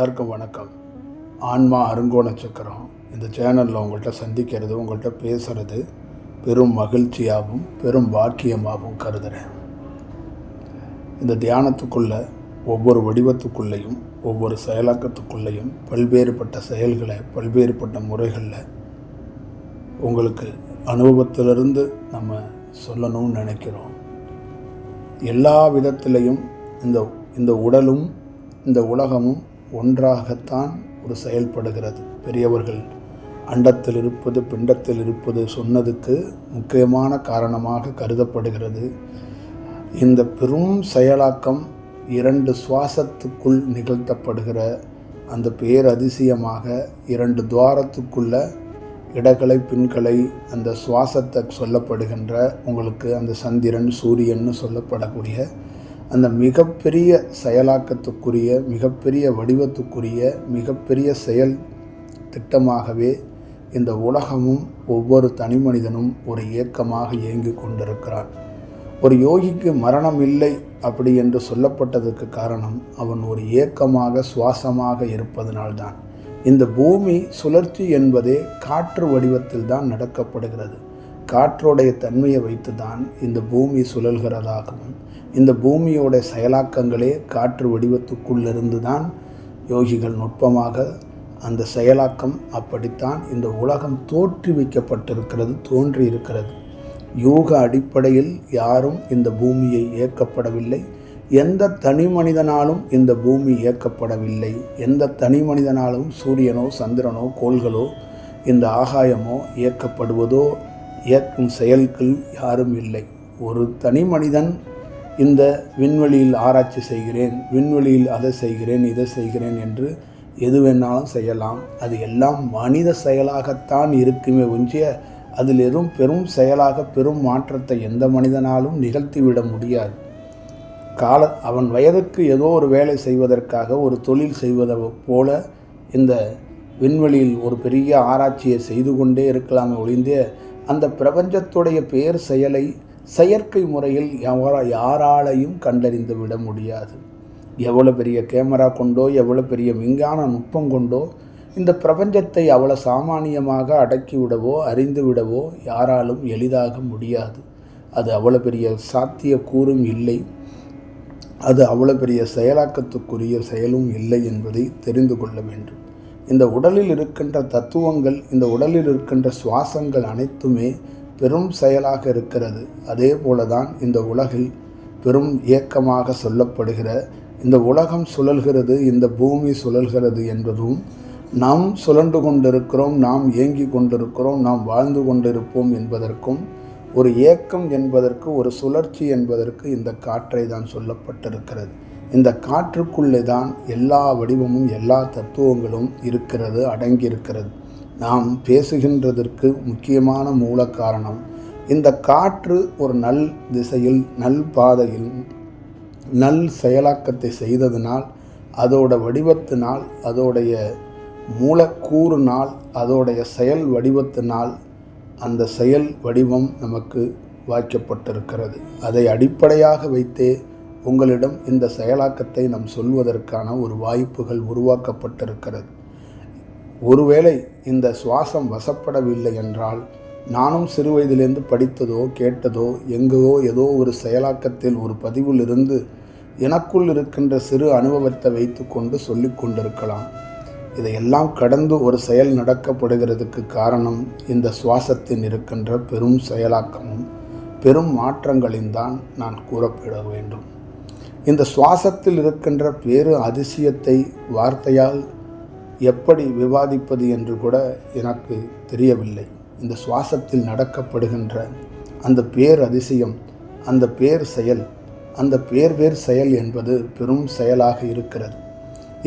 எல்லாருக்கும் வணக்கம். ஆன்மா அருங்கோண சக்கரம். இந்த சேனலில் உங்கள்கிட்ட சந்திக்கிறது உங்கள்கிட்ட பேசுகிறது பெரும் மகிழ்ச்சியாகவும் பெரும் பாக்கியமாகவும் கருதுகிறேன் இந்த தியானத்துக்குள்ள ஒவ்வொரு வடிவத்துக்குள்ளேயும் ஒவ்வொரு செயலாக்கத்துக்குள்ளேயும் பல்வேறுபட்ட செயல்களை பல்வேறுபட்ட முறைகளில் உங்களுக்கு அனுபவத்திலிருந்து நம்ம சொல்லணும்னு நினைக்கிறோம். எல்லா விதத்திலையும் இந்த இந்த உடலும் இந்த உலகமும் ஒன்றாகத்தான் ஒரு செயல்படுகிறது. பெரியவர்கள் அண்டத்தில் இருப்பது பிண்டத்தில் இருப்பது சொன்னதுக்கு முக்கியமான காரணமாக கருதப்படுகிறது. இந்த பெரும் செயலாக்கம் இரண்டு சுவாசத்துக்குள் நிகழ்த்தப்படுகிற அந்த பேரதிசயமாக இரண்டு துவாரத்துக்குள்ள இடகலை பின்கலை அந்த சுவாசத்தை சொல்லப்படுகின்ற உங்களுக்கு அந்த சந்திரன் சூரியன்னு சொல்லப்படக்கூடிய அந்த மிகப்பெரிய செயலாக்கத்துக்குரிய மிகப்பெரிய வடிவத்துக்குரிய மிகப்பெரிய செயல் திட்டமாகவே இந்த உலகமும் ஒவ்வொரு தனி மனிதனும் ஒரு இயக்கமாக இயங்கி கொண்டிருக்கிறான். ஒரு யோகிக்கு மரணம் இல்லை அப்படி என்று சொல்லப்பட்டதற்கு காரணம் அவன் ஒரு இயக்கமாக சுவாசமாக இருப்பதனால்தான். இந்த பூமி சுழற்சி என்பதே காற்று வடிவத்தில் தான் நடக்கப்படுகிறது. காற்றோடைய தன்மையை வைத்து தான் இந்த பூமி சுழல்கிறதாகவும் இந்த பூமியோட செயலாக்கங்களே காற்று வடிவத்துக்குள்ளிருந்து தான் யோகிகள் நுட்பமாக அந்த செயலாக்கம் அப்படித்தான் இந்த உலகம் தோற்றுவிக்கப்பட்டிருக்கிறது தோன்றியிருக்கிறது. யூக அடிப்படையில் யாரும் இந்த பூமியை இயக்கப்படவில்லை எந்த தனி மனிதனாலும் இந்த பூமி இயக்கப்படவில்லை எந்த தனி மனிதனாலும் சூரியனோ சந்திரனோ கோள்களோ இந்த ஆகாயமோ இயக்கப்படுவதோ இயக்கும் செயல்கள் யாரும் இல்லை. ஒரு தனி மனிதன் இந்த விண்வெளியில் ஆராய்ச்சி செய்கிறேன் விண்வெளியில் அதை செய்கிறேன் இதை செய்கிறேன் என்று எது வேணாலும் செய்யலாம். அது எல்லாம் மனித செயலாகத்தான் இருக்குமே ஒன்றிய அதில் எதுவும் பெரும் செயலாக பெரும் மாற்றத்தை எந்த மனிதனாலும் நிகழ்த்திவிட முடியாது. கால அவன் வயதுக்கு ஏதோ ஒரு வேலை செய்வதற்காக ஒரு தொழில் செய்வதை போல இந்த விண்வெளியில் ஒரு பெரிய ஆராய்ச்சியை செய்து கொண்டே இருக்கலாமே ஒழிந்தே அந்த பிரபஞ்சத்துடைய பேர் செயலை செயற்கை முறையில் யாரா யாராலையும் கண்டறிந்து விட முடியாது. எவ்வளோ பெரிய கேமரா கொண்டோ எவ்வளோ பெரிய விஞ்ஞான நுட்பம் கொண்டோ இந்த பிரபஞ்சத்தை அவ்வளோ சாமானியமாக அடக்கி விடவோ அறிந்து விடவோ யாராலும் எளிதாக முடியாது. அது அவ்வளோ பெரிய சாத்தியக்கூறும் இல்லை. அது அவ்வளோ பெரிய செயலாக்கத்துக்குரிய செயலும் இல்லை என்பதை தெரிந்து கொள்ள வேண்டும். இந்த உடலில் இருக்கின்ற தத்துவங்கள் இந்த உடலில் இருக்கின்ற சுவாசங்கள் அனைத்துமே பெரும் செயலாக இருக்கிறது. அதே போல தான் இந்த உலகில் பெரும் இயக்கமாக சொல்லப்படுகிற இந்த உலகம் சுழல்கிறது இந்த பூமி சுழல்கிறது என்பதும் நாம் சுழண்டு கொண்டிருக்கிறோம் நாம் இயங்கி கொண்டிருக்கிறோம் நாம் வாழ்ந்து கொண்டிருப்போம் என்பதற்கும் ஒரு ஏக்கம் என்பதற்கு ஒரு சுழற்சி என்பதற்கு இந்த காற்றை தான் சொல்லப்பட்டிருக்கிறது. இந்த காற்றுக்குள்ளே தான் எல்லா வடிவமும் எல்லா தத்துவங்களும் இருக்கிறது அடங்கியிருக்கிறது. நாம் பேசுகின்றதற்கு முக்கியமான மூல காரணம் இந்த காற்று ஒரு நல் திசையில் நல் பாதையில் நல் செயலாக்கத்தை செய்ததினால் அதோட வடிவத்தினால் அதோடைய மூலக்கூறுனால் அதோடைய செயல் வடிவத்தினால் அந்த செயல் வடிவம் நமக்கு வாய்க்கப்பட்டிருக்கிறது. அதை அடிப்படையாக வைத்தே உங்களிடம் இந்த செயலாக்கத்தை நாம் சொல்வதற்கான ஒரு வாய்ப்புகள் உருவாக்கப்பட்டிருக்கிறது. ஒருவேளை இந்த சுவாசம் வசப்படவில்லை என்றால் நானும் சிறு வயதிலிருந்து படித்ததோ கேட்டதோ எங்கோ ஏதோ ஒரு செயலாக்கத்தில் ஒரு பதிவில் இருந்து எனக்குள் இருக்கின்ற சிறு அனுபவத்தை வைத்து கொண்டு சொல்லி கொண்டிருக்கலாம். இதையெல்லாம் கடந்து ஒரு செயல் நடக்கப்படுகிறதுக்கு காரணம் இந்த சுவாசத்தின் இருக்கின்ற பெரும் செயலாக்கமும் பெரும் மாற்றங்களின் தான் நான் கூறப்பட வேண்டும். இந்த சுவாசத்தில் இருக்கின்ற பேரு அதிசயத்தை வார்த்தையால் எப்படி விவாதிப்பது என்று கூட எனக்கு தெரியவில்லை. இந்த சுவாசத்தில் நடக்கப்படுகின்ற அந்த பேர் அதிசயம் அந்த பேர் செயல் அந்த பேர் வேர் செயல் என்பது பெரும் செயலாக இருக்கிறது.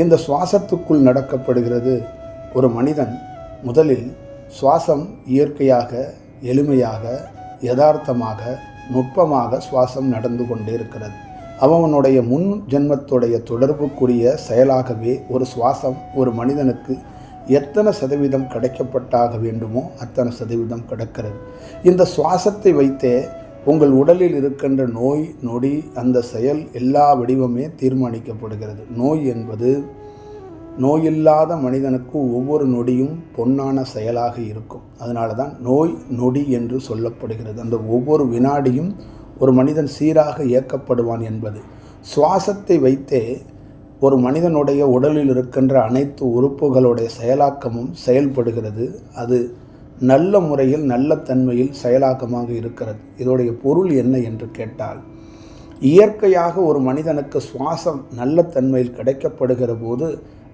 இந்த சுவாசத்துக்குள் நடக்கப்படுகிறது ஒரு மனிதன் முதலில் சுவாசம் இயற்கையாக எளிமையாக யதார்த்தமாக நுட்பமாக சுவாசம் நடந்து கொண்டே இருக்கிறது. அவனுடைய முன் ஜென்மத்துடைய தொடர்புக்குரிய செயலாகவே ஒரு சுவாசம் ஒரு மனிதனுக்கு எத்தனை சதவீதம் கிடைக்கப்பட்டாக வேண்டுமோ அத்தனை சதவீதம் கிடக்கிறது. இந்த சுவாசத்தை வைத்தே உங்கள் உடலில் இருக்கின்ற நோய் நொடி அந்த செயல் எல்லா வடிவமே தீர்மானிக்கப்படுகிறது. நோய் என்பது நோயில்லாத மனிதனுக்கு ஒவ்வொரு நொடியும் பொன்னான செயலாக இருக்கும். அதனால தான் நோய் நொடி என்று சொல்லப்படுகிறது. அந்த ஒவ்வொரு வினாடியும் ஒரு மனிதன் சீராக இயக்கப்படுவான் என்பது. சுவாசத்தை வைத்தே ஒரு மனிதனுடைய உடலில் இருக்கின்ற அனைத்து உறுப்புகளுடைய செயலாக்கமும் செயல்படுகிறது. அது நல்ல முறையில் நல்ல தன்மையில் செயலாக்கமாக இருக்கிறது. இதோடைய பொருள் என்ன என்று கேட்டால் இயற்கையாக ஒரு மனிதனுக்கு சுவாசம் நல்ல தன்மையில் கிடைக்கப்படுகிற போது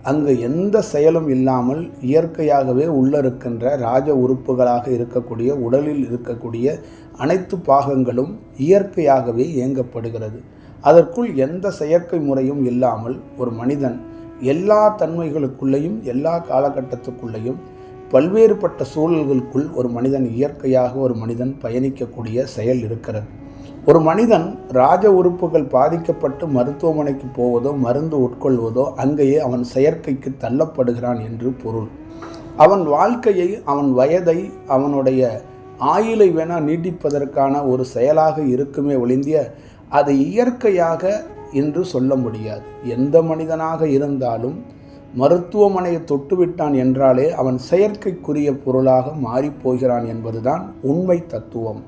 அங்கு எந்த செயலும் இல்லாமல் இயற்கையாகவே உள்ள இருக்கின்ற ராஜ உறுப்புகளாக இருக்கக்கூடிய உடலில் இருக்கக்கூடிய அனைத்து பாகங்களும் இயற்கையாகவே இயங்கப்படுகிறது. அதற்குள் எந்த செயற்கை முறையும் இல்லாமல் ஒரு மனிதன் எல்லா தன்மைகளுக்குள்ளேயும் எல்லா காலகட்டத்துக்குள்ளேயும் பல்வேறுபட்ட சூழல்களுக்குள் ஒரு மனிதன் இயற்கையாக ஒரு மனிதன் பயணிக்கக்கூடிய செயல் இருக்கிறது. ஒரு மனிதன் ராஜ உறுப்புகள் பாதிக்கப்பட்டு மருத்துவமனைக்கு போவதோ மருந்து உட்கொள்வதோ அங்கேயே அவன் செயற்கைக்கு தள்ளப்படுகிறான் என்று பொருள். அவன் வாழ்க்கையை அவன் வயதை அவனுடைய ஆயுளை வேணா நீட்டிப்பதற்கான ஒரு செயலாக இருக்குமே ஒளிந்திய அது இயற்கையாக என்று சொல்ல முடியாது. எந்த மனிதனாக இருந்தாலும் மருத்துவமனையை தொட்டுவிட்டான் என்றாலே அவன் செயற்கைக்குரிய பொருளாக மாறிப்போகிறான் என்பதுதான் உண்மை தத்துவம்.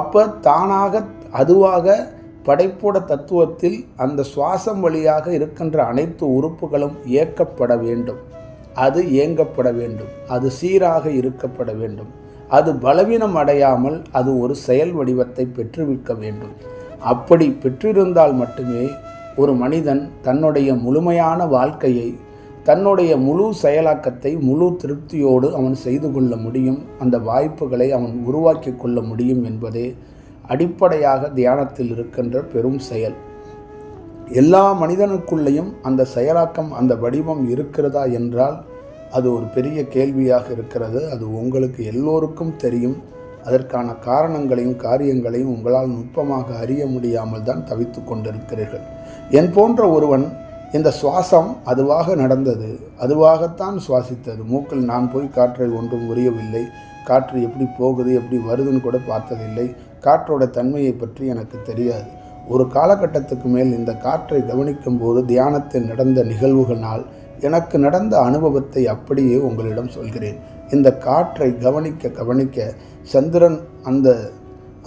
அப்போ தானாக அதுவாக படைப்போட தத்துவத்தில் அந்த சுவாசம் வழியாக இருக்கின்ற அனைத்து உறுப்புகளும் இயக்கப்பட வேண்டும். அது இயங்கப்பட வேண்டும். அது சீராக இருக்கப்பட வேண்டும். அது பலவீனம் அடையாமல் அது ஒரு செயல் வடிவத்தை பெற்றுவிக்க வேண்டும். அப்படி பெற்றிருந்தால் மட்டுமே ஒரு மனிதன் தன்னுடைய முழுமையான வாழ்க்கையை தன்னுடைய முழு செயலாக்கத்தை முழு திருப்தியோடு அவன் செய்து கொள்ள முடியும். அந்த வாய்ப்புகளை அவன் உருவாக்கி கொள்ள முடியும் என்பதே அடிப்படையாக தியானத்தில் இருக்கின்ற பெரும் செயல். எல்லா மனிதனுக்குள்ளேயும் அந்த செயலாக்கம் அந்த வடிவம் இருக்கிறதா என்றால் அது ஒரு பெரிய கேள்வியாக இருக்கிறது. அது உங்களுக்கு எல்லோருக்கும் தெரியும். அதற்கான காரணங்களையும் காரியங்களையும் உங்களால் நுட்பமாக அறிய முடியாமல் தான் தவித்து கொண்டிருக்கிறீர்கள். என் போன்ற ஒருவன் இந்த சுவாசம் அதுவாக நடந்தது அதுவாகத்தான் சுவாசித்தது. மூக்கில் நான் போய் காற்றை ஒன்றும் உரியவில்லை. காற்று எப்படி போகுது எப்படி வருதுன்னு கூட பார்த்ததில்லை. காற்றோட தன்மையை பற்றி எனக்கு தெரியாது. ஒரு காலகட்டத்துக்கு மேல் இந்த காற்றை கவனிக்கும் போது தியானத்தில் நடந்த நிகழ்வுகளால் எனக்கு நடந்த அனுபவத்தை அப்படியே உங்களிடம் சொல்கிறேன். இந்த காற்றை கவனிக்க கவனிக்க சந்திரன் அந்த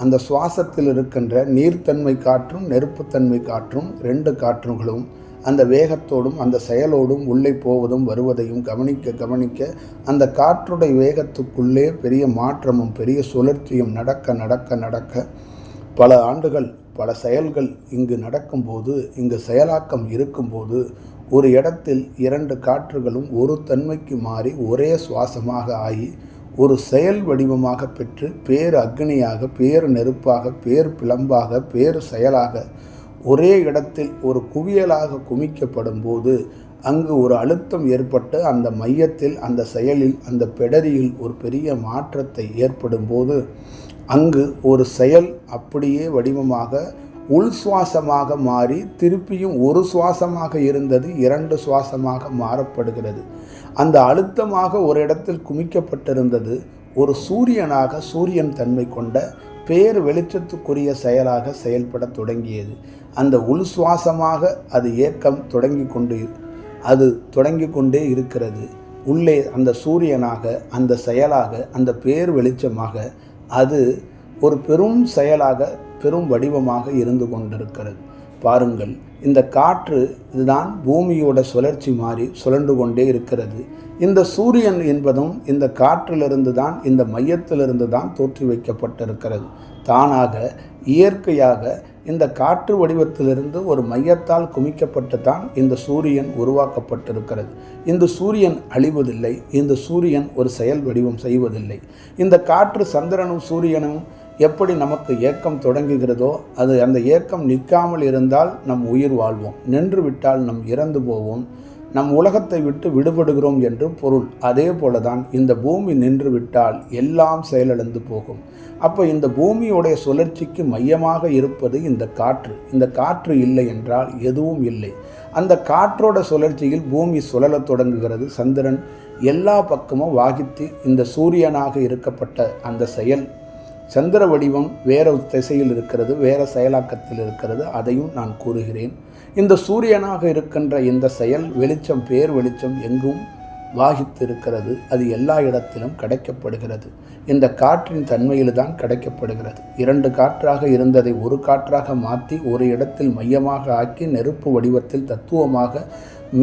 அந்த சுவாசத்தில் இருக்கின்ற நீர்த்தன்மை காற்றும் நெருப்புத்தன்மை காற்றும் ரெண்டு காற்றுகளும் அந்த வேகத்தோடும் அந்த செயலோடும் உள்ளே போவதும் வருவதையும் கவனிக்க கவனிக்க அந்த காற்றுடைய வேகத்துக்குள்ளே பெரிய மாற்றமும் பெரிய சுழற்சியும் நடக்க நடக்க நடக்க பல ஆண்டுகள் பல செயல்கள் இங்கு நடக்கும்போது இங்கு செயலாக்கம் இருக்கும்போது ஒரு இடத்தில் இரண்டு காற்றுகளும் ஒரு தன்மைக்கு மாறி ஒரே சுவாசமாக ஆகி ஒரு செயல் வடிவமாக பெற்று பேர் அக்னியாக பேர் நெருப்பாக பேர் பிளம்பாக பேர் செயலாக ஒரே இடத்தில் ஒரு குவியலாக குமிக்கப்படும் போது அங்கு ஒரு அழுத்தம் ஏற்பட்டு அந்த மையத்தில் அந்த செயலில் அந்த பெடரியில் ஒரு பெரிய மாற்றத்தை ஏற்படும் போது அங்கு ஒரு செயல் அப்படியே வடிவமாக உள் சுவாசமாக மாறி திருப்பியும் ஒரு சுவாசமாக இருந்தது இரண்டு சுவாசமாக மாறப்படுகிறது. அந்த அழுத்தமாக ஒரு இடத்தில் குமிக்கப்பட்டிருந்தது ஒரு சூரியனாக சூரியன் தன்மை கொண்ட பேர் வெளிச்சத்துக்குரிய செயலாக செயல்பட தொடங்கியது. அந்த உள் சுவாசமாக அது ஏக்கம் தொடங்கி கொண்டு அது தொடங்கி கொண்டே இருக்கிறது. உள்ளே அந்த சூரியனாக அந்த செயலாக அந்த பேர் வெளிச்சமாக அது ஒரு பெரும் செயலாக பெரும் வடிவமாக இருந்து கொண்டிருக்கிறது. பாருங்கள் இந்த காற்று இதுதான் பூமியோட சுழற்சி மாறி சுழண்டு கொண்டே இருக்கிறது. இந்த சூரியன் என்பதும் இந்த காற்றிலிருந்து தான் இந்த மையத்திலிருந்து தான் தோற்றி வைக்கப்பட்டிருக்கிறது. தானாக இயற்கையாக இந்த காற்று வடிவத்திலிருந்து ஒரு மையத்தால் குமிக்கப்பட்டு தான் இந்த சூரியன் உருவாக்கப்பட்டிருக்கிறது. இந்த சூரியன் அழிவதில்லை இந்த சூரியன் ஒரு செயல் வடிவம் செய்வதில்லை. இந்த காற்று சந்திரனும் சூரியனும் எப்படி நமக்கு ஏக்கம் தொடங்குகிறதோ அது அந்த ஏக்கம் நிற்காமல் இருந்தால் நம் உயிர் வாழ்வோம். நின்று விட்டால் நம் இறந்து போவோம். நம் உலகத்தை விட்டு விடுபடுகிறோம் என்று பொருள். அதே போல தான் இந்த பூமி நின்று விட்டால் எல்லாம் செயலிழந்து போகும். அப்போ இந்த பூமியுடைய சுழற்சிக்கு மையமாக இருப்பது இந்த காற்று. இந்த காற்று இல்லை என்றால் எதுவும் இல்லை. அந்த காற்றோட சுழற்சியில் பூமி சுழலத் தொடங்குகிறது. சந்திரன் எல்லா பக்கமும் வாகித்து இந்த சூரியனாக இருக்கப்பட்ட அந்த செயல் சந்திர வடிவம் வேற திசையில் இருக்கிறது வேற செயலாக்கத்தில் இருக்கிறது அதையும் நான் கூறுகிறேன். இந்த சூரியனாக இருக்கின்ற இந்த செயல் வெளிச்சம் பேர் வெளிச்சம் எங்கும் வாகித்து இருக்கிறது அது எல்லா இடத்திலும் கிடைக்கப்படுகிறது. இந்த காற்றின் தன்மையில் தான் கிடைக்கப்படுகிறது. இரண்டு காற்றாக இருந்ததை ஒரு காற்றாக மாற்றி ஒரு இடத்தில் மையமாக ஆக்கி நெருப்பு வடிவத்தில் தத்துவமாக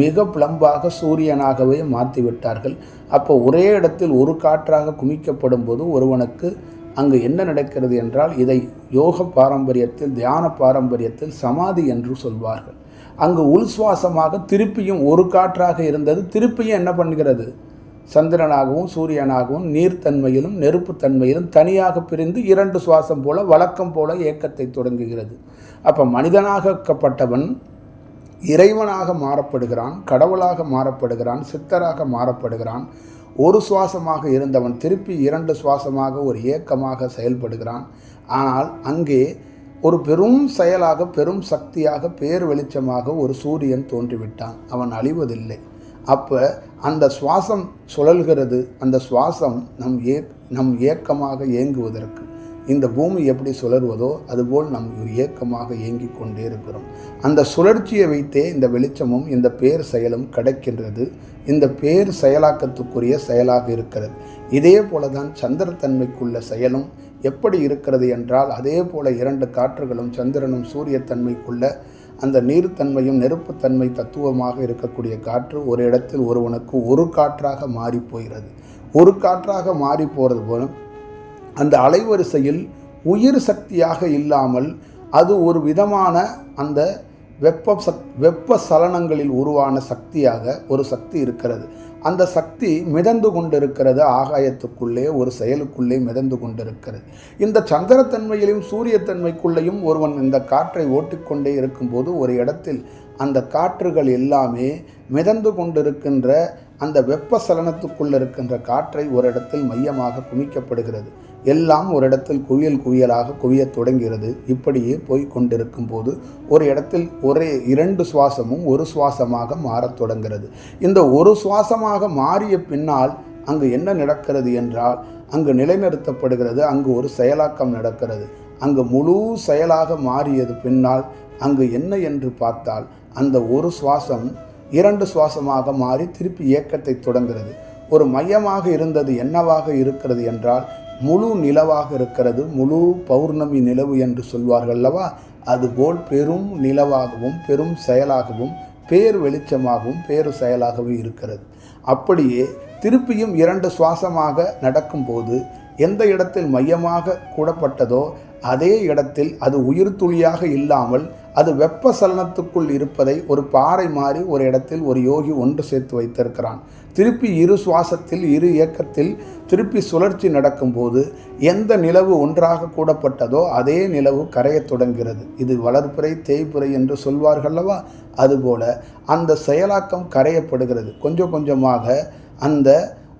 மிக பிளம்பாக சூரியனாகவே மாற்றி விட்டார்கள் அப்போ ஒரே இடத்தில் ஒரு காற்றாக குமிக்கப்படும் போது ஒருவனுக்கு அங்கு என்ன நடக்கிறது என்றால் இதை யோக பாரம்பரியத்தில் தியான பாரம்பரியத்தில் சமாதி என்று சொல்வார்கள். அங்கு உள் சுவாசமாக திருப்பியும் ஒரு காற்றாக இருந்தது திருப்பியும் என்ன பண்ணுகிறது? சந்திரனாகவும் சூரியனாகவும் நீர்த்தன்மையிலும் நெருப்புத்தன்மையிலும் தனியாக பிரிந்து இரண்டு சுவாசம் போல வழக்கம் போல இயக்கத்தை தொடங்குகிறது. அப்போ மனிதனாகப்பட்டவன் இறைவனாக மாறப்படுகிறான் கடவுளாக மாறப்படுகிறான் சித்தராக மாறப்படுகிறான் ஒரு சுவாசமாக இருந்தவன் திருப்பி இரண்டு சுவாசமாக ஒரு இயக்கமாக செயல்படுகிறான். ஆனால் அங்கே ஒரு பெரும் செயலாக பெரும் சக்தியாக பேர் வெளிச்சமாக ஒரு சூரியன் தோன்றிவிட்டான். அவன் அழிவதில்லை. அப்போ அந்த சுவாசம் சுழல்கிறது. அந்த சுவாசம் நம் ஏ நம் ஏக்கமாக இயங்குவதற்கு இந்த பூமி எப்படி சுழறுவதோ அதுபோல் நம் ஒரு இயக்கமாக இயங்கிக் கொண்டே இருக்கிறோம். அந்த சுழற்சியை வைத்தே இந்த வெளிச்சமும் இந்த பேர் செயலும் கிடைக்கின்றது. இந்த பேர் செயலாக்கத்துக்குரிய செயலாக இருக்கிறது. இதே போல தான் சந்திரத்தன்மைக்குள்ள செயலும் எப்படி இருக்கிறது என்றால் அதே போல இரண்டு காற்றுகளும் சந்திரனும் சூரியத்தன்மைக்குள்ள அந்த நீர்த்தன்மையும் நெருப்புத்தன்மை தத்துவமாக இருக்கக்கூடிய காற்று ஒரு இடத்தில் ஒருவனுக்கு ஒரு காற்றாக மாறி போகிறது. ஒரு காற்றாக மாறி போகிறது போலும் அந்த அலைவரிசையில் உயிர் சக்தியாக இல்லாமல் அது ஒரு விதமான அந்த வெப்ப சக் வெப்ப சலனங்களில் உருவான சக்தியாக ஒரு சக்தி இருக்கிறது. அந்த சக்தி மிதந்து கொண்டிருக்கிறது ஆகாயத்துக்குள்ளே ஒரு செயலுக்குள்ளே மிதந்து கொண்டிருக்கிறது. இந்த சந்திரத்தன்மையிலும் சூரியத்தன்மைக்குள்ளேயும் ஒருவன் இந்த காற்றை ஓட்டிக்கொண்டே இருக்கும்போது ஒரு இடத்தில் அந்த காற்றுகள் எல்லாமே மிதந்து கொண்டிருக்கின்ற அந்த வெப்ப சலனத்துக்குள்ளே இருக்கின்ற காற்றை ஒரு இடத்தில் மையமாக குமிக்கப்படுகிறது. எல்லாம் ஒரு இடத்தில் குவியல் குவியலாக குவியத் தொடங்கிறது. இப்படியே போய் கொண்டிருக்கும் போது ஒரு இடத்தில் ஒரே இரண்டு சுவாசமும் ஒரு சுவாசமாக மாறத் தொடங்கிறது. இந்த ஒரு சுவாசமாக மாறிய பின்னால் அங்கு என்ன நடக்கிறது என்றால் அங்கு நிலைநிறுத்தப்படுகிறது அங்கு ஒரு செயலாக்கம் நடக்கிறது. அங்கு முழு செயலாக மாறியது பின்னால் அங்கு என்ன என்று பார்த்தால் அந்த ஒரு சுவாசம் இரண்டு சுவாசமாக மாறி திருப்பி இயக்கத்தை தொடங்கிறது ஒரு மையமாக இருந்தது என்னவாக இருக்கிறது என்றால் முழு நிலவாக இருக்கிறது முழு பௌர்ணமி நிலவு என்று சொல்வார்கள் அல்லவா? அதுபோல் பெரும் நிலவாகவும் பெரும் செயலாகவும் பேர் வெளிச்சமாகவும் பேரு செயலாகவும் இருக்கிறது. அப்படியே திருப்பியும் இரண்டு சுவாசமாக நடக்கும்போது எந்த இடத்தில் மையமாக கூடப்பட்டதோ அதே இடத்தில் அது உயிர் துளியாக இல்லாமல் அது வெப்ப சலனத்துக்குள் இருப்பதை ஒரு பாறை மாறி ஒரு இடத்தில் ஒரு யோகி ஒன்று சேர்த்து வைத்திருக்கிறான். திருப்பி இரு சுவாசத்தில் இரு இயக்கத்தில் திருப்பி சுழற்சி நடக்கும்போது எந்த நிலவு ஒன்றாக கூடப்பட்டதோ அதே நிலவு கரையத் தொடங்கிறது. இது வளர்ப்புரை தேய்ப்புரை என்று சொல்வார்கள்லவா அதுபோல அந்த செயலாக்கம் கரையப்படுகிறது. கொஞ்சம் கொஞ்சமாக அந்த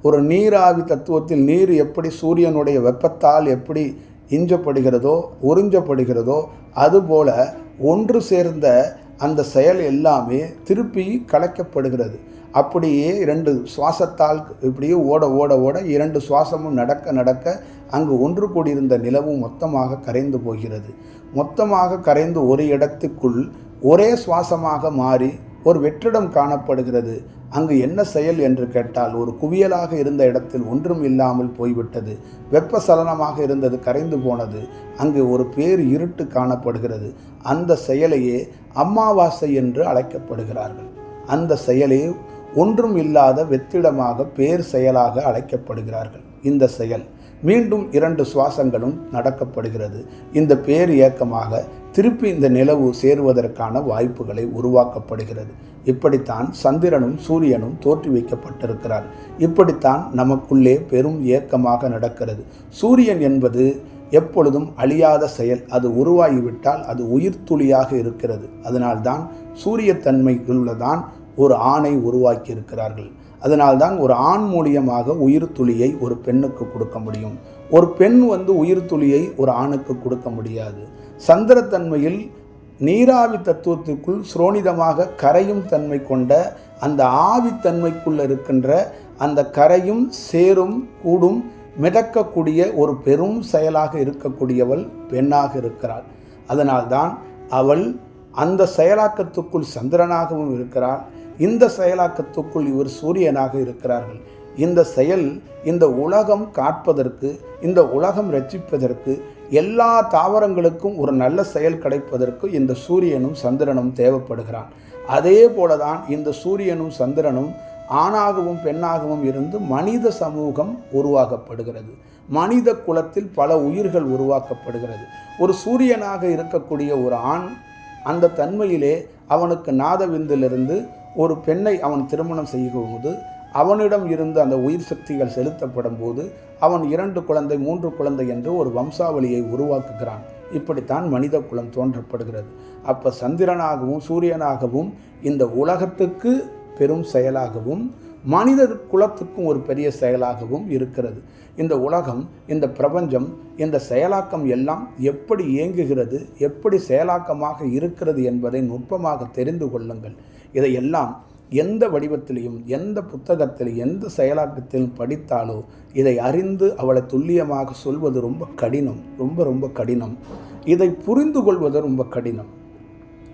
ஒரு நீராவி தத்துவத்தில் நீர் எப்படி சூரியனுடைய வெப்பத்தால் எப்படி இஞ்சப்படுகிறதோ உறிஞ்சப்படுகிறதோ அதுபோல ஒன்று சேர்ந்த அந்த செயல் எல்லாமே திருப்பி கலைக்கப்படுகிறது. அப்படியே இரண்டு சுவாசத்தால் இப்படியே ஓட ஓட ஓட இரண்டு சுவாசமும் நடக்க நடக்க அங்கு ஒன்று கூடியிருந்த நிலவும் மொத்தமாக கரைந்து போகிறது. மொத்தமாக கரைந்து ஒரு இடத்துக்குள் ஒரே சுவாசமாக மாறி ஒரு வெற்றிடம் காணப்படுகிறது. அங்கு என்ன செயல் என்று கேட்டால் ஒரு குவியலாக இருந்த இடத்தில் ஒன்றும் இல்லாமல் போய்விட்டது. வெப்ப சலனமாக இருந்தது கரைந்து போனது. அங்கு ஒரு பேர் இருட்டு காணப்படுகிறது. அந்த செயலையே அமாவாசை என்று அழைக்கப்படுகிறார்கள். அந்த செயலே ஒன்றும் இல்லாத வெற்றிடமாக பேர் செயலாக அழைக்கப்படுகிறார்கள். இந்த செயல் மீண்டும் இரண்டு சுவாசங்களும் நடக்கப்படுகிறது. இந்த பேர் இயக்கமாக திருப்பி இந்த நிலவு சேருவதற்கான வாய்ப்புகளை உருவாக்கப்படுகிறது. இப்படித்தான் சந்திரனும் சூரியனும் தோற்றி வைக்கப்பட்டிருக்கிறார். இப்படித்தான் நமக்குள்ளே பெரும் இயக்கமாக நடக்கிறது. சூரியன் என்பது எப்பொழுதும் அழியாத செயல். அது உருவாகிவிட்டால் அது உயிர்த்துளியாக இருக்கிறது. அதனால்தான் சூரியத்தன்மைக்குள்ளதான் ஒரு ஆணை உருவாக்கி இருக்கிறார்கள் அதனால்தான் ஒரு ஆண் மூலியமாக உயிர் துளியை ஒரு பெண்ணுக்கு கொடுக்க முடியும். ஒரு பெண் வந்து உயிர் துளியை ஒரு ஆணுக்கு கொடுக்க முடியாது. சந்திரத்தன்மையில் நீராவி தத்துவத்துக்குள் சுரோனிதமாக கரையும் தன்மை கொண்ட அந்த ஆவித்தன்மைக்குள்ள இருக்கின்ற அந்த கரையும் சேரும் கூடும் மிதக்கக்கூடிய ஒரு பெரும் செயலாக இருக்கக்கூடியவள் பெண்ணாக இருக்கிறாள். அதனால்தான் அவள் அந்த செயலாக்கத்துக்குள் சந்திரனாகவும் இருக்கிறாள். இந்த செயலாக்கத்துக்குள் இவர் சூரியனாக இருக்கிறார்கள். இந்த செயல் இந்த உலகம் காட்பதற்கு இந்த உலகம் ரட்சிப்பதற்கு எல்லா தாவரங்களுக்கும் ஒரு நல்ல செயல் கிடைப்பதற்கு இந்த சூரியனும் சந்திரனும் தேவைப்படுகிறான். அதே போலதான் இந்த சூரியனும் சந்திரனும் ஆணாகவும் பெண்ணாகவும் இருந்து மனித சமூகம் உருவாக்கப்படுகிறது. மனித குலத்தில் பல உயிர்கள் உருவாக்கப்படுகிறது. ஒரு சூரியனாக இருக்கக்கூடிய ஒரு ஆண் அந்த தன்மையிலே அவனுக்கு நாதவிந்திலிருந்து ஒரு பெண்ணை அவன் திருமணம் செய்யும்போது அவனிடம் இருந்து அந்த உயிர் சக்திகள் செலுத்தப்படும் போது அவன் இரண்டு குழந்தை மூன்று குழந்தை என்று ஒரு வம்சாவளியை உருவாக்குகிறான். இப்படித்தான் மனித குலம் தோன்றப்படுகிறது. அப்போ சந்திரனாகவும் சூரியனாகவும் இந்த உலகத்துக்கு பெரும் செயலாகவும் மனித குலத்துக்கும் ஒரு பெரிய செயலாகவும் இருக்கிறது. இந்த உலகம் இந்த பிரபஞ்சம் இந்த செயலாக்கம் எல்லாம் எப்படி இயங்குகிறது எப்படி செயலாக்கமாக இருக்கிறது என்பதை நுட்பமாக தெரிந்து கொள்ளுங்கள். இதையெல்லாம் எந்த வடிவத்திலையும் எந்த புத்தகத்தில் எந்த செயலாக்கத்திலும் படித்தாலோ இதை அறிந்து அவளை துல்லியமாக சொல்வது ரொம்ப கடினம் ரொம்ப ரொம்ப கடினம். இதை புரிந்து கொள்வது ரொம்ப கடினம்.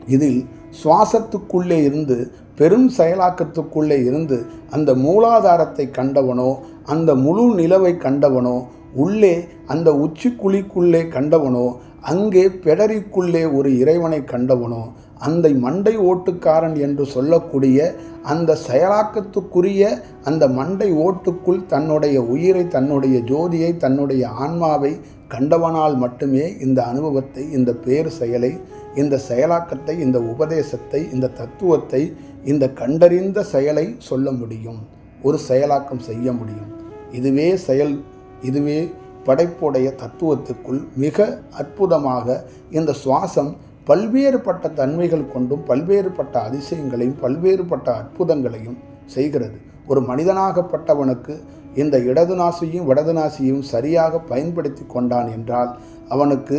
இதில் சுவாசத்துக்குள்ளே இருந்து பெரும் செயலாக்கத்துக்குள்ளே இருந்து அந்த மூலாதாரத்தை கண்டவனோ அந்த முழு நிலவை கண்டவனோ உள்ளே அந்த உச்சிக்குழிக்குள்ளே கண்டவனோ அங்கே பெடரிக்குள்ளே ஒரு இறைவனை கண்டவனோ அந்த மண்டை ஓட்டுக்காரன் என்று சொல்லக்கூடிய அந்த செயலாக்கத்துக்குரிய அந்த மண்டை ஓட்டுக்குள் தன்னுடைய உயிரை தன்னுடைய ஜோதியை தன்னுடைய ஆன்மாவை கண்டவனால் மட்டுமே இந்த அனுபவத்தை இந்த பேர் செயலை இந்த செயலாக்கத்தை இந்த உபதேசத்தை இந்த தத்துவத்தை இந்த கண்டறிந்த செயலை சொல்ல முடியும். ஒரு செயலாக்கம் செய்ய முடியும். இதுவே செயல் இதுவே படைப்புடைய தத்துவத்துக்குள் மிக அற்புதமாக இந்த சுவாசம் பல்வேறுபட்ட தன்மைகள் கொண்டும் பல்வேறுபட்ட அதிசயங்களையும் பல்வேறுபட்ட அற்புதங்களையும் செய்கிறது. ஒரு மனிதனாகப்பட்டவனுக்கு இந்த இடது நாசியும் வடது நாசியும் சரியாக பயன்படுத்தி கொண்டான் என்றால் அவனுக்கு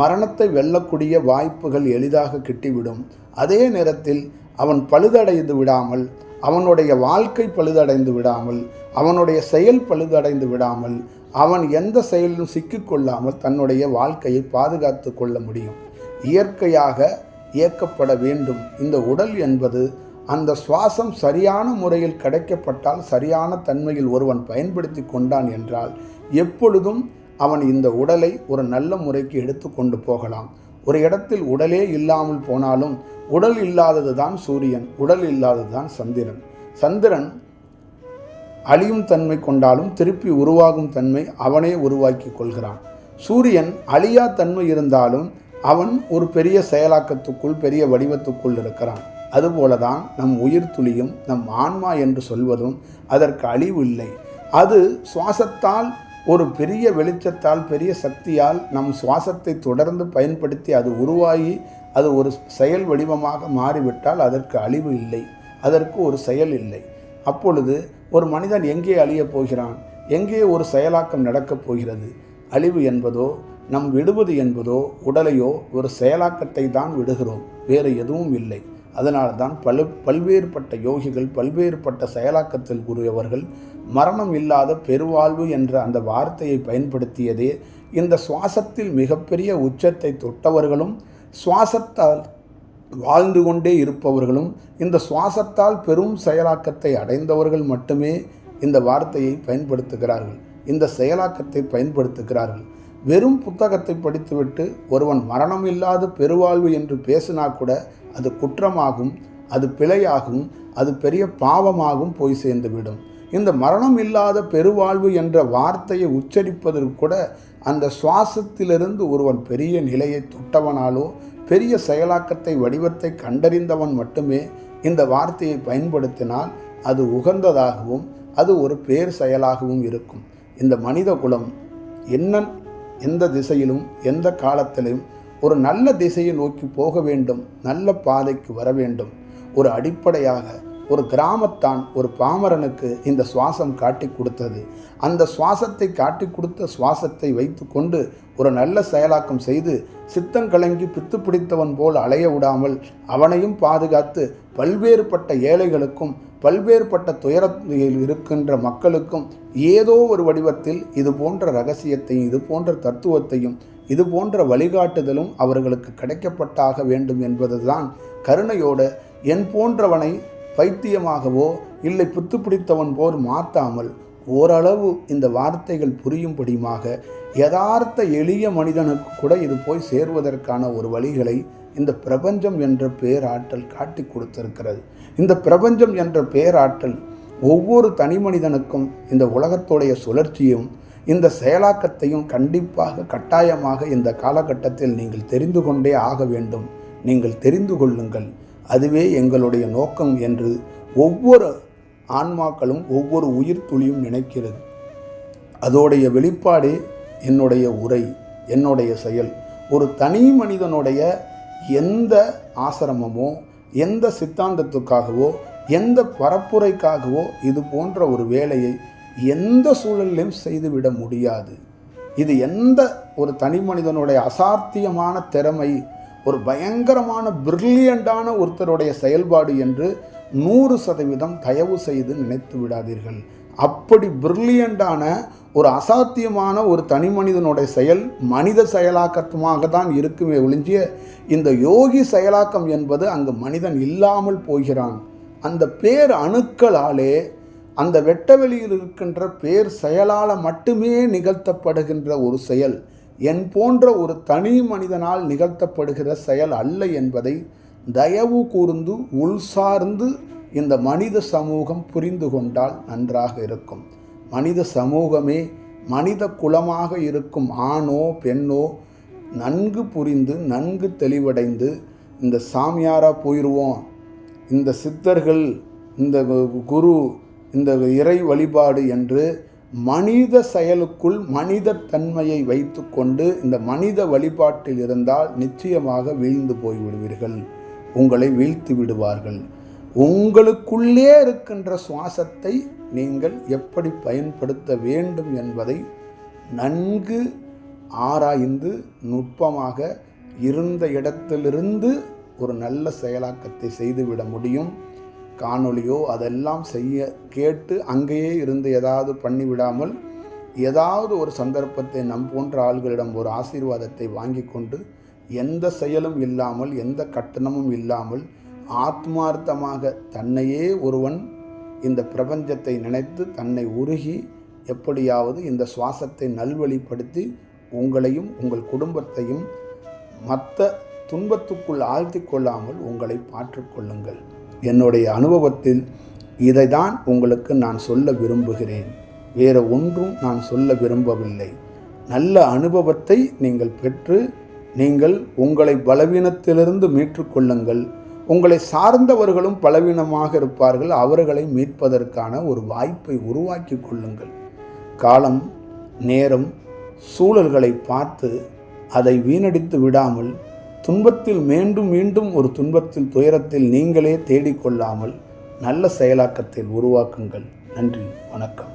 மரணத்தை வெல்லக்கூடிய வாய்ப்புகள் எளிதாக கிட்டிவிடும். அதே நேரத்தில் அவன் பழுதடைந்து விடாமல் அவனுடைய வாழ்க்கை பழுதடைந்து விடாமல் அவனுடைய செயல் பழுதடைந்து விடாமல் அவன் எந்த செயலிலும் சிக்கிக்கொள்ளாமல் தன்னுடைய வாழ்க்கையை பாதுகாத்து கொள்ள முடியும். இயற்கையாக இயக்கப்பட வேண்டும். இந்த உடல் என்பது அந்த சுவாசம் சரியான முறையில் கிடைக்கப்பட்டால் சரியான தன்மையில் ஒருவன் பயன்படுத்தி கொண்டான் என்றால் எப்பொழுதும் அவன் இந்த உடலை ஒரு நல்ல முறைக்கு எடுத்து கொண்டு போகலாம். ஒரு இடத்தில் உடலே இல்லாமல் போனாலும் உடல் இல்லாதது தான் சூரியன் உடல் இல்லாதது தான் சந்திரன். சந்திரன் அழியும் தன்மை கொண்டாலும் திருப்பி உருவாகும் தன்மை அவனே உருவாக்கி கொள்கிறான். சூரியன் அழியா தன்மை இருந்தாலும் அவன் ஒரு பெரிய செயலாக்கத்துக்குள் பெரிய வடிவத்துக்குள் இருக்கிறான். அதுபோலதான் நம் உயிர் துளியும் நம் ஆன்மா என்று சொல்வதும் அதற்கு அழிவு இல்லை. அது சுவாசத்தால் ஒரு பெரிய வெளிச்சத்தால் பெரிய சக்தியால் நம் சுவாசத்தை தொடர்ந்து பயன்படுத்தி அது உருவாகி அது ஒரு செயல் வடிவமாக மாறிவிட்டால் அதற்கு அழிவு இல்லை. அதற்கு ஒரு செயல் இல்லை. அப்பொழுது ஒரு மனிதன் எங்கே அழியப் போகிறான்? எங்கே ஒரு செயலாக்கம் நடக்கப் போகிறது? அழிவு என்பதோ நம் விடுவது என்பதோ உடலையோ ஒரு செயலாக்கத்தை தான் விடுகிறோம். வேறு எதுவும் இல்லை. அதனால் தான் பல பல்வேறுபட்ட யோகிகள் பல்வேறுபட்ட செயலாக்கத்தில் கூறியவர்கள் மரணம் இல்லாத பெருவாழ்வு என்ற அந்த வார்த்தையை பயன்படுத்தியதே இந்த சுவாசத்தில் மிகப்பெரிய உச்சத்தை தொட்டவர்களும் சுவாசத்தால் வாழ்ந்து கொண்டே இருப்பவர்களும் இந்த சுவாசத்தால் பெரும் செயலாக்கத்தை அடைந்தவர்கள் மட்டுமே இந்த வார்த்தையை பயன்படுத்துகிறார்கள். இந்த செயலாக்கத்தை பயன்படுத்துகிறார்கள். வெறும் புத்தகத்தை படித்துவிட்டு ஒருவன் மரணம் இல்லாத பெருவாழ்வு என்று பேசினா கூட அது குற்றமாகும் அது பிழையாகும் அது பெரிய பாவமாகவும் போய் சேர்ந்துவிடும். இந்த மரணம் இல்லாத பெருவாழ்வு என்ற வார்த்தையை உச்சரிப்பதற்கு கூட அந்த சுவாசத்திலிருந்து ஒருவன் பெரிய நிலையை தொட்டவனாலோ பெரிய செயலாக்கத்தை வடிவத்தை கண்டறிந்தவன் மட்டுமே இந்த வார்த்தையை பயன்படுத்தினால் அது உகந்ததாகவும் அது ஒரு பேர் செயலாகவும் இருக்கும். இந்த மனித குலம் என்ன எந்த திசையிலும் எந்த காலத்திலும் ஒரு நல்ல திசையை நோக்கி போக வேண்டும் நல்ல பாதைக்கு வர வேண்டும். ஒரு அடிப்படையாக ஒரு கிராமத்தான் ஒரு பாமரனுக்கு இந்த சுவாசம் காட்டி கொடுத்தது. அந்த சுவாசத்தை காட்டி கொடுத்த சுவாசத்தை வைத்துக்கொண்டு ஒரு நல்ல செயலாக்கம் செய்து சித்தங்கலங்கி பித்து பிடித்தவன் போல் அலைய விடாமல் அவனையும் பாதுகாத்து பல்வேறுபட்ட ஏழைகளுக்கும் பல்வேறுபட்ட துயரத்தில் இருக்கின்ற மக்களுக்கும் ஏதோ ஒரு வடிவத்தில் இது போன்ற ரகசியத்தையும் இது போன்ற தத்துவத்தையும் இது போன்ற வழிகாட்டுதலும் அவர்களுக்கு கிடைக்கப்பட்டாக வேண்டும் என்பதுதான் கருணையோடு என் போன்றவனை பைத்தியமாகவோ இல்லை புத்து பிடித்தவன் போர் மாற்றாமல் ஓரளவு இந்த வார்த்தைகள் புரியும்படியுமாக யதார்த்த எளிய மனிதனுக்கு கூட இது போய் சேர்வதற்கான ஒரு வழிகளை இந்த பிரபஞ்சம் என்ற பேராற்றல் காட்டி கொடுத்திருக்கிறது. இந்த பிரபஞ்சம் என்ற பேராற்றல் ஒவ்வொரு தனி மனிதனுக்கும் இந்த உலகத்துடைய சுழற்சியும் இந்த செயலாக்கத்தையும் கண்டிப்பாக கட்டாயமாக இந்த காலகட்டத்தில் நீங்கள் தெரிந்து கொண்டே ஆக வேண்டும். நீங்கள் தெரிந்து கொள்ளுங்கள். அதுவே எங்களுடைய நோக்கம் என்று ஒவ்வொரு ஆன்மாக்களும் ஒவ்வொரு உயிர் துளியும் நினைக்கிறது. அதோடைய வெளிப்பாடே என்னுடைய உரை என்னுடைய செயல். ஒரு தனி மனிதனுடைய எந்த ஆசிரமமோ எந்த சித்தாந்தத்துக்காகவோ எந்த பரப்புரைக்காகவோ இது போன்ற ஒரு வேலையை எந்த சூழலிலும் செய்துவிட முடியாது. இது எந்த ஒரு தனி மனிதனுடைய அசாத்தியமான திறமை ஒரு பயங்கரமான பிரில்லியண்டான ஒருத்தருடைய செயல்பாடு என்று நூறு சதவீதம் தயவு செய்து நினைத்து விடாதீர்கள். அப்படி பிரில்லியண்டான ஒரு அசாத்தியமான ஒரு தனி மனிதனுடைய செயல் மனித செயலாக்கமாக தான் இருக்குமே ஒழிஞ்சிய இந்த யோகி செயலாக்கம் என்பது அங்கு மனிதன் இல்லாமல் போகிறான். அந்த பேர் அணுக்களாலே அந்த வெட்டவெளியில் இருக்கின்ற பேர் செயலால் மட்டுமே நிகழ்த்தப்படுகின்ற ஒரு செயல். என் போன்ற ஒரு தனி மனிதனால் நிகழ்த்தப்படுகிற செயல் அல்ல என்பதை தயவு கூர்ந்து உள்சார்ந்து இந்த மனித சமூகம் புரிந்து கொண்டால் நன்றாக இருக்கும். மனித சமூகமே மனித குலமாக இருக்கும் ஆணோ பெண்ணோ நன்கு புரிந்து நன்கு தெளிவடைந்து இந்த சாமியாராக போயிடுவோம் இந்த சித்தர்கள் இந்த குரு இந்த இறை வழிபாடு என்று மனித செயலுக்குள் மனித தன்மையை வைத்துக்கொண்டு இந்த மனித வழிபாட்டில் இருந்தால் நிச்சயமாக வீழ்ந்து போய்விடுவீர்கள். உங்களை வீழ்த்தி விடுவார்கள். உங்களுக்குள்ளே இருக்கின்ற சுவாசத்தை நீங்கள் எப்படி பயன்படுத்த வேண்டும் என்பதை நன்கு ஆராய்ந்து நுட்பமாக இருந்த இடத்திலிருந்து ஒரு நல்ல செயலாக்கத்தை செய்துவிட முடியும். காணொளியோ அதெல்லாம் செய்ய கேட்டு அங்கேயே இருந்து ஏதாவது பண்ணிவிடாமல் ஏதாவது ஒரு சந்தர்ப்பத்தை நம் போன்ற ஆள்களிடம் ஒரு ஆசீர்வாதத்தை வாங்கி கொண்டு எந்த செயலும் இல்லாமல் எந்த கட்டணமும் இல்லாமல் ஆத்மார்த்தமாக தன்னையே ஒருவன் இந்த பிரபஞ்சத்தை நினைத்து தன்னை உருகி எப்படியாவது இந்த சுவாசத்தை நல்வழிப்படுத்தி உங்களையும் உங்கள் குடும்பத்தையும் மற்ற துன்பத்துக்குள் ஆழ்த்தி கொள்ளாமல் உங்களை பாற்றுக்கொள்ளுங்கள் என்னுடைய அனுபவத்தில் இதை தான் உங்களுக்கு நான் சொல்ல விரும்புகிறேன். வேறு ஒன்றும் நான் சொல்ல விரும்பவில்லை. நல்ல அனுபவத்தை நீங்கள் பெற்று நீங்கள் உங்களை பலவீனத்திலிருந்து மீற்றுக்கொள்ளுங்கள் உங்களை சார்ந்தவர்களும் பலவீனமாக இருப்பார்கள். அவர்களை மீட்பதற்கான ஒரு வாய்ப்பை உருவாக்கி கொள்ளுங்கள். காலம் நேரம் சூழல்களை பார்த்து அதை வீணடித்து விடாமல் துன்பத்தில் மீண்டும் மீண்டும் ஒரு துன்பத்தில் துயரத்தில் நீங்களே தேடிக்கொள்ளாமல் நல்ல செயலாக்கத்தில் உருவாக்குங்கள். நன்றி வணக்கம்.